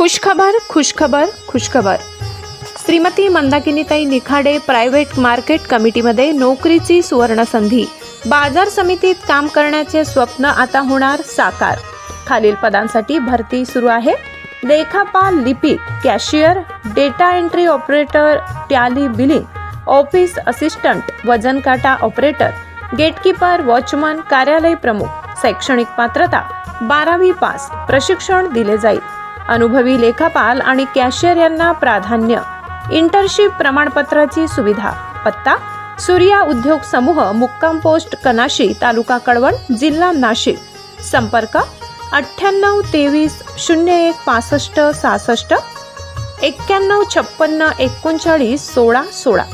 खुशखबर खुशखबर खुशखबर. Shrimati मंदाकिनीताई Nikhade private market कमिटीमध्ये नोकरीची सुवर्णसंधी. बाजार समितीत काम करण्याचे स्वप्न आता होणार साकार. खालील पदांसाठी भरती सुरू आहे. लेखापाल लिपिक cashier data entry operator tally billing office assistant वजन काटा ऑपरेटर गेटकीपर वॉचमन कार्यालय प्रमुख शैक्षणिक पात्रता बारावी पास प्रशिक्षण दिले जाईल. अनुभवी लेखापाल आणि कॅशियर यांना प्राधान्य. इंटर्नशिप प्रमाणपत्राची सुविधा. पत्ता सूर्या उद्योग समूह मुक्काम पोस्ट कनाशी तालुका कळवण जिल्हा नाशिक. संपर्क अठ्ठ्याण्णव तेवीस शून्य एक पासष्ट सहासष्ट एक्क्याण्णव छप्पन्न एकोणचाळीस सोळा सोळा.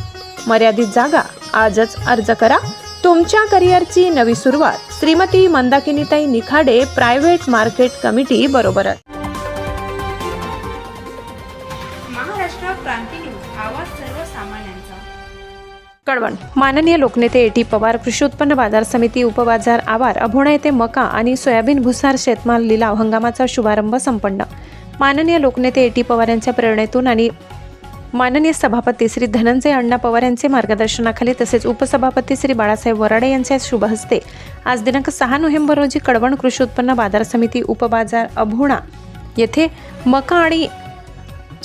मर्यादित जागा आजच अर्ज करा. तुमच्या करिअरची नवी सुरुवात. Shrimati Mandakinitai Nikhade private market committee बरोबरच. कळवण. माननीय लोकनेते ए टी पवार कृषी उत्पन्न बाजार समिती उपबाजार आवार अभोणा येथे मका आणि सोयाबीन भुसार शेतमाल लिलाव हंगामाचा शुभारंभ संपन्न. माननीय लोकनेते ए टी पवार यांच्या प्रेरणेतून आणि माननीय सभापती श्री धनंजय अण्णा पवार यांचे मार्गदर्शनाखाली तसेच उपसभापती श्री बाळासाहेब वराडे यांच्या शुभ हस्ते आज दिनांक सहा नोव्हेंबर रोजी कळवण कृषी उत्पन्न बाजार समिती उपबाजार अभोणा येथे मका आणि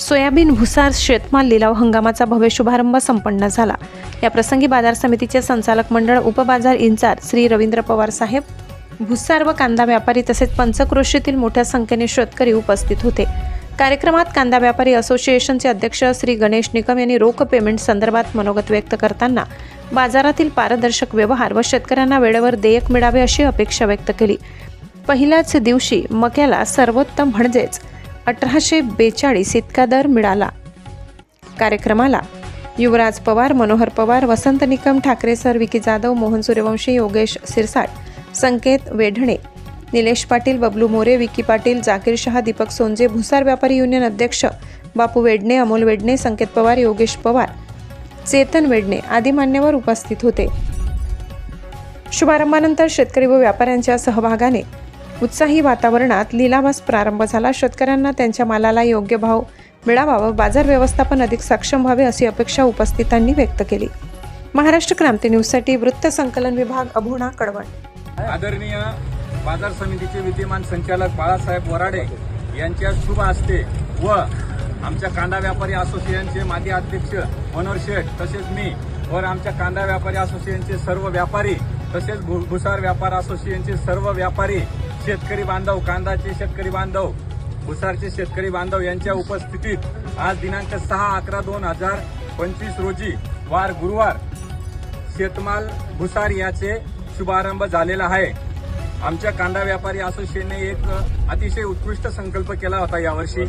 सोयाबीन भुसार शेतमाल लिलाव हंगामाचा भव्य शुभारंभ संपन्न झाला. या प्रसंगी बाजार समितीचे संचालक मंडळ उपबाजार इन्चार्ज श्री रवींद्र पवार साहेब भुसार व कांदा व्यापारी तसेच पंचक्रोशीतील मोठ्या संख्येने शेतकरी उपस्थित होते. कार्यक्रमात कांदा व्यापारी असोसिएशनचे अध्यक्ष श्री गणेश निकम यांनी रोख पेमेंट संदर्भात मनोगत व्यक्त करताना बाजारातील पारदर्शक व्यवहार व शेतकऱ्यांना वेळेवर देयक मिळावे अशी अपेक्षा व्यक्त केली. पहिल्याच दिवशी मक्याला सर्वोत्तम म्हणजेच अठराशे बेचाळीस इतका दर मिळाला. कार्यक्रमाला युवराज पवार मनोहर पवार वसंत निकम ठाकरे सर विकी जाधव मोहन सूर्यवंशी योगेश सिरसाट संकेत वेढणे निलेश पाटील बबलू मोरे विकी पाटील जाकीर शहा दीपक सोंजे भुसार व्यापारी युनियन अध्यक्ष बापू वेडणे अमोल वेडणे संकेत पवार योगेश पवार चेतन वेडणे आदी मान्यवर उपस्थित होते. शुभारंभानंतर शेतकरी व व्यापाऱ्यांच्या सहभागाने उत्साही वातावरणात लिलावास प्रारंभ झाला. शेतकऱ्यांना त्यांच्या मालाला योग्य भाव मिळावा व बाजार व्यवस्थापन अधिक सक्षम व्हावे अशी अपेक्षा उपस्थितांनी व्यक्त केली. महाराष्ट्र क्रांती न्यूजसाठी वृत्त संकलन विभाग अभुणा कडवण. आदरणीय बाजार समितीचे विद्यमान संचालक बाळासाहेब वराडे यांच्या शुभ हस्ते व आमच्या कांदा व्यापारी असोसिएशनचे माजी अध्यक्ष मनोहर शेठ तसेच मी व आमच्या कांदा व्यापारी असोसिएशनचे सर्व व्यापारी तसेच भु- भुसार व्यापार असोसिएशनचे सर्व व्यापारी शेतकरी बांधव कांदाचे शेतकरी बांधव भुसारचे शेतकरी बांधव यांच्या उपस्थितीत आज दिनांक सहा अकरा दोन हजार पंचवीस रोजी वार गुरुवार शेतमाल भुसार याचे शुभारंभ झालेला आहे. आमच्या कांदा व्यापारी असोसिएशनने एक अतिशय उत्कृष्ट संकल्प केला होता यावर्षी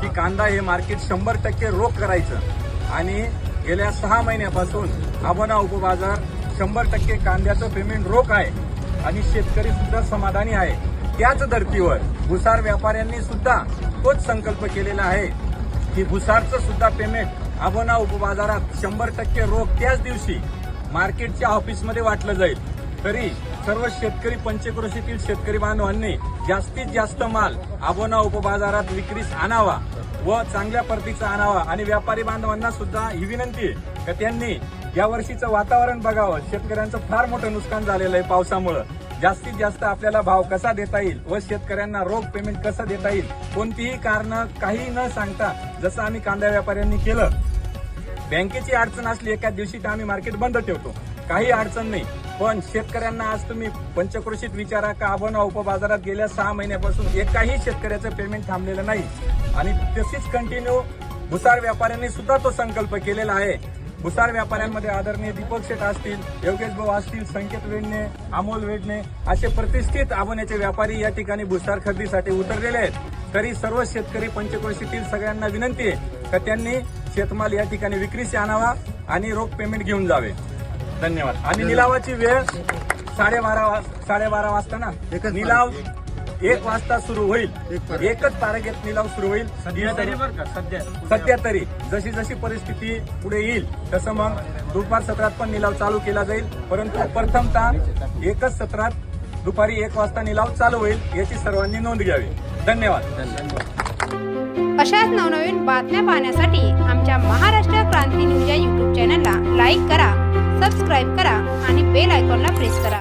की कांदा हे मार्केट शंभर टक्के रोख करायचं आणि गेल्या सहा महिन्यापासून आबोना उपबाजार शंभर टक्के कांद्याचं पेमेंट रोख आहे आणि शेतकरी सुद्धा समाधानी आहे. त्याच धर्तीवर भुसार व्यापाऱ्यांनी सुद्धा तोच संकल्प केलेला आहे की भुसारचं सुद्धा पेमेंट आबोना उपबाजारात शंभर टक्के रोख त्याच दिवशी मार्केटच्या ऑफिसमध्ये वाटलं जाईल. तरी सर्व शेतकरी पंचक्रोशीतील शेतकरी बांधवांनी जास्तीत जास्त माल आबोना उपबाजारात विक्रीस आणावा व चांगल्या परतीचा आणावा. आणि व्यापारी बांधवांना सुद्धा ही विनंती आहे का त्यांनी या वर्षीचं वातावरण बघावं. शेतकऱ्यांचं फार मोठं नुकसान झालेलं आहे पावसामुळं. जास्तीत जास्त आपल्याला भाव कसा देता येईल व शेतकऱ्यांना रोख पेमेंट कसं देता येईल कोणतीही कारण काही न सांगता जसं आम्ही कांदा व्यापाऱ्यांनी केलं बँकेची अडचण असली एका दिवशी तर आम्ही मार्केट बंद ठेवतो. काही अडचण नाही. पण शेतकऱ्यांना आज तुम्ही पंचक्रोशीत विचारा का आबोना उपबाजारात गेल्या सहा महिन्यापासून एकाही शेतकऱ्याचं पेमेंट थांबलेलं नाही. आणि तशीच कंटिन्यू भुसार व्यापाऱ्यांनी सुद्धा तो संकल्प केलेला आहे. भुसार व्यापाऱ्यांमध्ये आदरणीय दीपक शेठ असतील योगेश भाऊ असतील संकेत वेडणे अमोल वेडणे असे प्रतिष्ठित आबोण्याचे व्यापारी या ठिकाणी भुसार खरेदीसाठी उतरलेले आहेत. तरी सर्व शेतकरी पंचक्रोशीतील सगळ्यांना विनंती आहे का त्यांनी शेतमाल या ठिकाणी विक्रीस आणावा आणि रोख पेमेंट घेऊन जावे. धन्यवाद. आणि निलावाची वेळ साडेबारा साडेबारा वाजता ना? निलाव एक वाजता सुरू होईल. एकच तारखेत निलाव सुरू होईल. सध्या सध्या. तरी. जशी जशी परिस्थिती पुढे येईल तसं मग दुपार सत्रात पण निलाव चालू केला जाईल. परंतु प्रथमतः एकच सत्रात दुपारी एक वाजता निलाव चालू होईल याची सर्वांनी नोंद घ्यावी. धन्यवाद. अशाच नवनवीन बातम्या पाहण्यासाठी आमच्या महाराष्ट्र क्रांती न्यूज या यूट्यूब चॅनलला लाईक करा सबस्क्राईब करा आणि बेल आयकॉनला प्रेस करा.